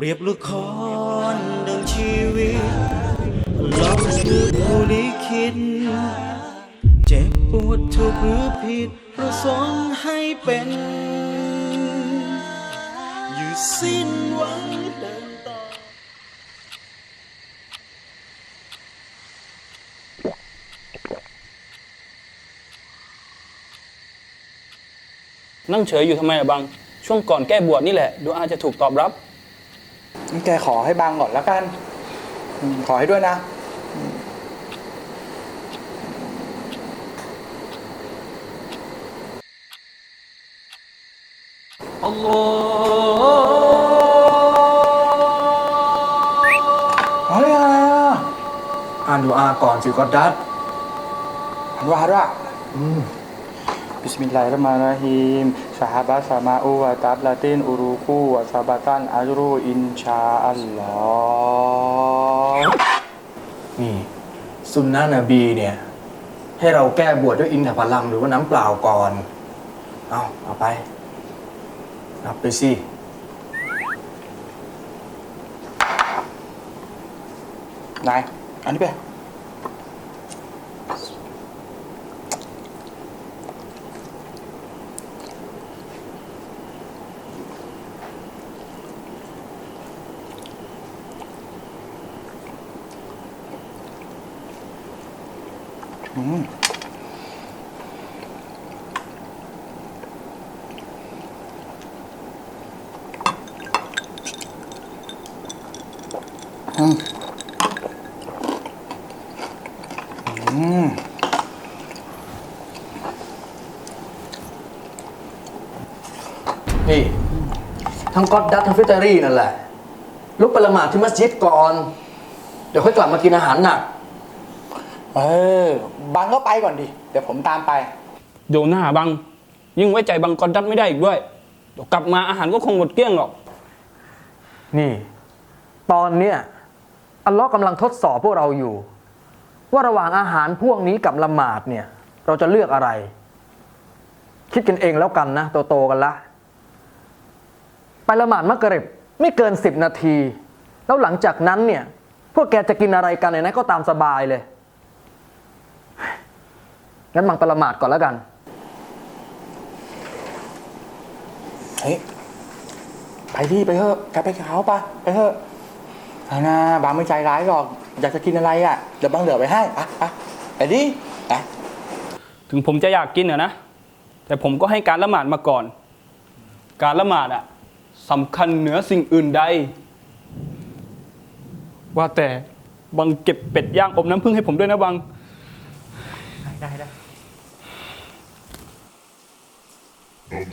เปรียบละครดังชีวิตเราคือผู้ลิขิตเจ็บปวดถูกหรือผิดประสงค์ให้เป็น อยู่สิ้นหวังเดินต่อนั่งเฉยอยู่ทำไมอะบัง ช่วงก่อนแก้บวชนี่แหละดูอาจจะถูกตอบรับ แกขอให้บังก่อนแล้วกันอืมขอให้ด้วยนะอัลลอฮ์เฮ้ยอะไรอะอ่านดูอาก่อนสิกอดดัดอันว่าด้วยอืม บิสมิลลาฮิรเราะห์มานิรเราะฮีมซะฮาบะสามาอูวะตับลาตินอุรูกูวะซาบะตันอัจรูอินชาอัลลอฮ์นี่ซุนนะนบีเนี่ย ให้เราแก้บวชด้วยอินทผลัมหรือว่าน้ำเปล่าก่อน เอาเอาไปนับไปสิ นายอันนี้ไป อืมอืมนี่ ทั้งกอดดัดทั้งฟิตเตอรี่นั่นแหละลุกไปละหมาดที่มัสยิดก่อน เดี๋ยวค่อยกลับมากินอาหารหนัก เออ บังก็ไปก่อนดิ เดี๋ยวผมตามไปโยหน้าบัง ยิ่งไว้ใจบังกอนดัดไม่ได้อีกด้วยเดี๋ยวกลับมาอาหารก็คงหมดเกลี้ยงหรอก นี่ ตอนเนี้ยอัลเลอฮ์กำลังทดสอบพวกเราอยู่ ว่าระหว่างอาหารพวกนี้กับละหมาดเนี่ย เราจะเลือกอะไร คิดกันเองแล้วกันนะโตๆกันละ ไปละหมาดมักริบไม่เกินสิบนาที แล้วหลังจากนั้นเนี่ย พวกแกจะกินอะไรกันเนี่ยนะก็ตามสบายเลย งั้นมังไปละหมาดก่อนแล้วกัน เฮ้ย ไปที่ไปเถอะแกไปกับเขาปะไปเถอะไปนะบางไม่ใจร้ายหรอก อยากจะกินอะไรอะ เดี๋ยวบางเหลือไปให้อะอะไปดิอะถึงผมจะอยากกินอะนะ แต่ผมก็ให้การละหมาดมาก่อน การละหมาดอะสำคัญเหนือสิ่งอื่นใด ว่าแต่บังเก็บเป็ดย่างอบน้ำผึ้งให้ผมด้วยนะบัง ได้ได้ Oh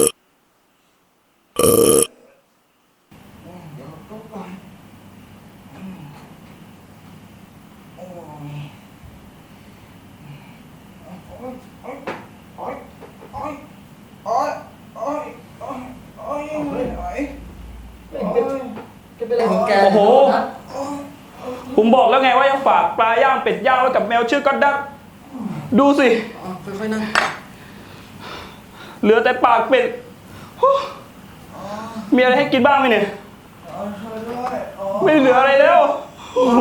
บ โอ้โหผมบอกแล้วไงว่ายังฝากปลาย่างเป็ดย่างไว้กับแมวชื่อก็อดดักดูสิค่อยๆนั่งเหลือแต่ปากเป็ดฮู้มีอะไรให้กินบ้างไหมเนี่ยไม่เหลืออะไรแล้ว โอ้โห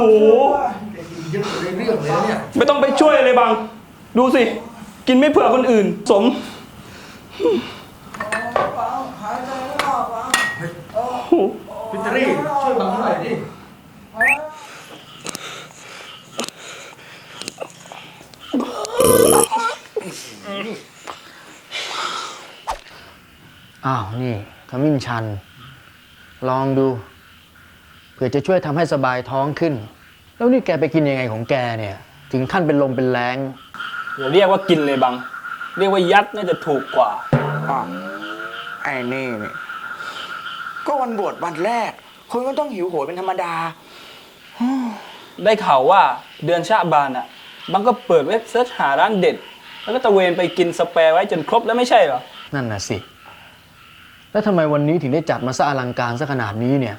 เยอะเลยเรื่องเลยเนี่ยไม่ต้องไปช่วยเลยบางดูสิ กินไม่เผื่อคนอื่น สม พิตรีช่วยบังหน่อยดิ อ้าวนี่ขมิ้นชัน ลองดูเผื่อจะช่วยทำให้สบายท้องขึ้น แล้วนี่แกไปกินยังไงของแกเนี่ย ถึงขั้นเป็นลมเป็นแรงอย่าเรียกว่ากินเลยบางเรียกว่ายัดน่าจะถูกกว่า อ้าวไอ้นี่นี่ก็วันบวชวันแรกคุณก็ต้องหิวโหยเป็นธรรมดา ได้ข่าวว่าเดือนชาบานอะบางก็เปิดเว็บเซิร์ชหาร้านเด็ด แล้วก็ตะเวนไปกินสเปรไว้จนครบแล้วไม่ใช่เหรอ นั่นน่ะสิ แล้วทำไมวันนี้ถึงได้จัดมาซะอลังการซะขนาดนี้เนี่ย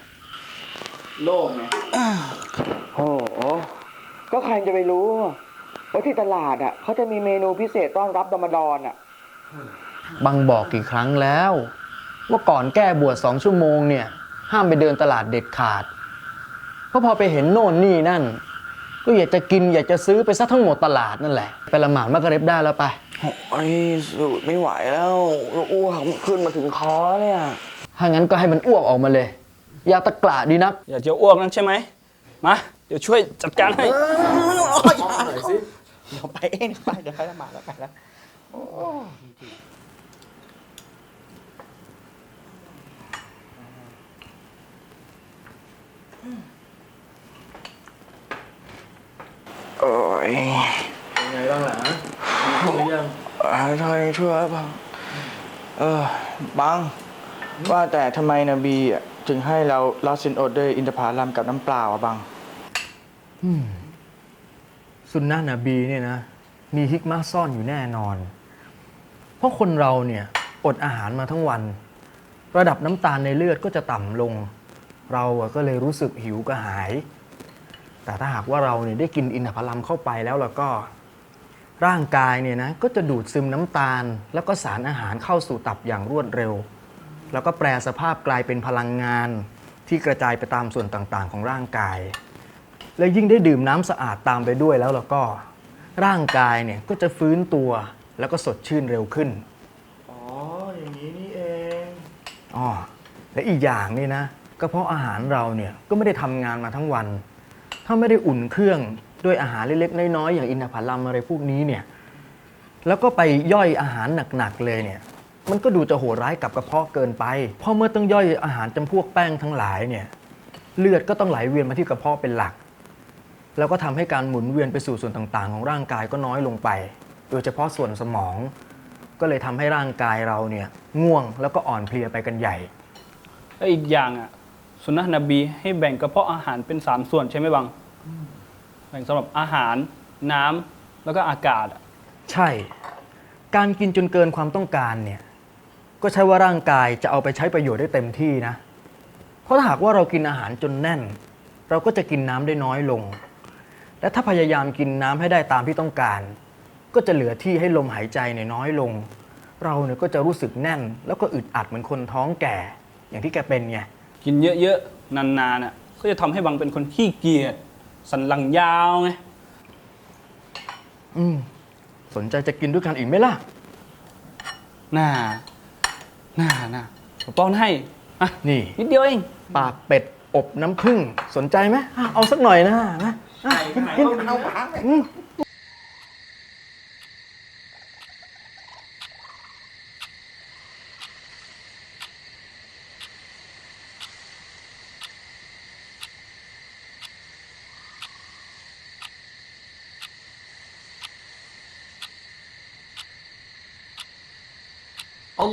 โลกไงโอ้โหก็ใครจะไปรู้ว่าที่ตลาดอะเขาจะมีเมนูพิเศษต้อนรับรอมฎอนอะบังบอกกี่ครั้งแล้ว ว่าก่อนแก้บวชสองชั่วโมงเนี่ย ห้ามไปเดินตลาดเด็ดขาด เพราะพอไปเห็นโน่นนี่นั่น ก็อยากจะกินอยากจะซื้อไปซะทั้งหมดตลาดนั่นแหละ ไปละหมาดมักริบได้แล้วไป โอ้ยสูดไม่ไหวแล้วอ้วกขึ้นมาถึงคอเนี่ย ถ้างั้นก็ให้มันอ้วกออกมาเลย อย่าตะกละดีนัก อยากจะอ้วกนั่นใช่ไหมมา เดี๋ยวช่วยจัดการให้เดี๋ยวไปเองไปเดี๋ยวใครละหมาดแล้วไปแล้วโอ้ยเป็นไงบ้างล่ะ ห้องหรือยังอ่าทำไมช่วยบ้างเออบังว่าแต่ทำไมนบีอะถึงให้เราลาซินโอเดอร์อินทผลัมกับน้ำเปล่าอะบังสุนนะนบีเนี่ยนะ มีฮิกมาซ่อนอยู่แน่นอน เพราะคนเราเนี่ยอดอาหารมาทั้งวัน ระดับน้ำตาลในเลือดก็จะต่ำลง เราอะก็เลยรู้สึกหิวกระหาย แต่ถ้าหากว่าเราเนี่ยได้กินอินทผลัมเข้าไปแล้วแล้วก็ ร่างกายเนี่ยนะก็จะดูดซึมน้ำตาล แล้วก็สารอาหารเข้าสู่ตับอย่างรวดเร็ว แล้วก็แปลสภาพกลายเป็นพลังงาน ที่กระจายไปตามส่วนต่างๆ ของร่างกาย และยิ่งได้ดื่มน้ำสะอาดตามไปด้วยแล้วแล้วก็ ร่างกายเนี่ยก็จะฟื้นตัวแล้วก็สดชื่นเร็วขึ้นอ๋ออย่างนี้นี่เองอ๋อและอีกอย่างนี่นะกระเพาะอาหารเราเนี่ยก็ไม่ได้ทำงานมาทั้งวัน ถ้าไม่ได้อุ่นเครื่อง ด้วยอาหารเล็กๆน้อยๆอย่างอินทผลัมอะไรพวกนี้เนี่ยแล้วก็ไปย่อยอาหารหนักๆเลยเนี่ยมันก็ดูจะโหดร้ายกับกระเพาะเกินไป เพราะเมื่อต้องย่อยอาหารจำพวกแป้งทั้งหลายเนี่ยเลือดก็ต้องไหลเวียนมาที่กระเพาะเป็นหลัก แล้วก็ทำให้การหมุนเวียนไปสู่ส่วนต่างๆ ของร่างกายก็น้อยลงไป โดยเฉพาะส่วนสมอง ก็เลยทำให้ร่างกายเราเนี่ยง่วงแล้วก็อ่อนเพลียไปกันใหญ่ แล้วอีกอย่างอะสุนนะนบีให้แบ่งกระเพาะอาหารเป็นสามส่วนใช่ไหมบัง แบ่งสำหรับอาหารน้ำแล้วก็อากาศอะใช่ การกินจนเกินความต้องการเนี่ย ก็ใช่ว่าร่างกายจะเอาไปใช้ประโยชน์ได้เต็มที่นะ เพราะถ้าหากว่าเรากินอาหารจนแน่น เราก็จะกินน้ำได้น้อยลง และถ้าพยายามกินน้ำให้ได้ตามที่ต้องการ ก็จะเหลือที่ให้ลมหายใจเนี่ยน้อยลง เราเนี่ยก็จะรู้สึกแน่น แล้วก็อึดอัดเหมือนคนท้องแก่ อย่างที่แกเป็นไง กินเยอะๆนานๆอะก็จะทำให้บังเป็นคนขี้เกียจ สันหลังยาวไง อืมสนใจจะกินด้วยกันอีกไหมล่ะ น่า น่า น่าผมป้อนให้อะนี่ นิดเดียวเองปลาเป็ดอบน้ำผึ้งสนใจไหมอะเอาสักหน่อยนะนะอ่กินกินเอาปาก เปร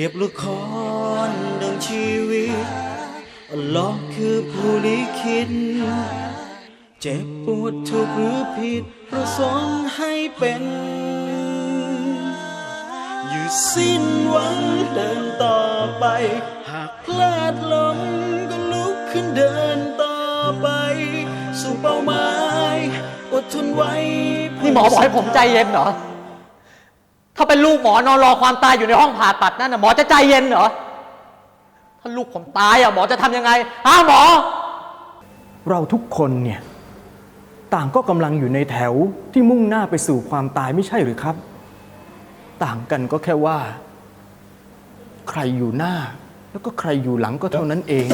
ียบละครดังชีวิตอลอฮ์คือผู้ลิขิต เจ็บปวดถูกหรือผิดประสงค์ให้เป็น อยู่สิ้นหวังเดินต่อไป หากพลาดลงก็ลุกขึ้นเดินต่อไป สู่เป้าหมายอดทนไว้นี่หมอบอกให้ผมใจเย็นเหรอ ถ้าเป็นลูกหมอนอนรอความตายอยู่ในห้องผ่าตัดนั่นน่ะหมอจะใจเย็นเหรอ ถ้าลูกผมตายอะหมอจะทำยังไงฮะหมอ เราทุกคนเนี่ย ต่างก็กำลังอยู่ในแถวที่มุ่งหน้าไปสู่ความตายไม่ใช่หรือครับ ต่างกันก็แค่ว่า ใครอยู่หน้า แล้วก็ใครอยู่หลังก็เท่านั้นเอง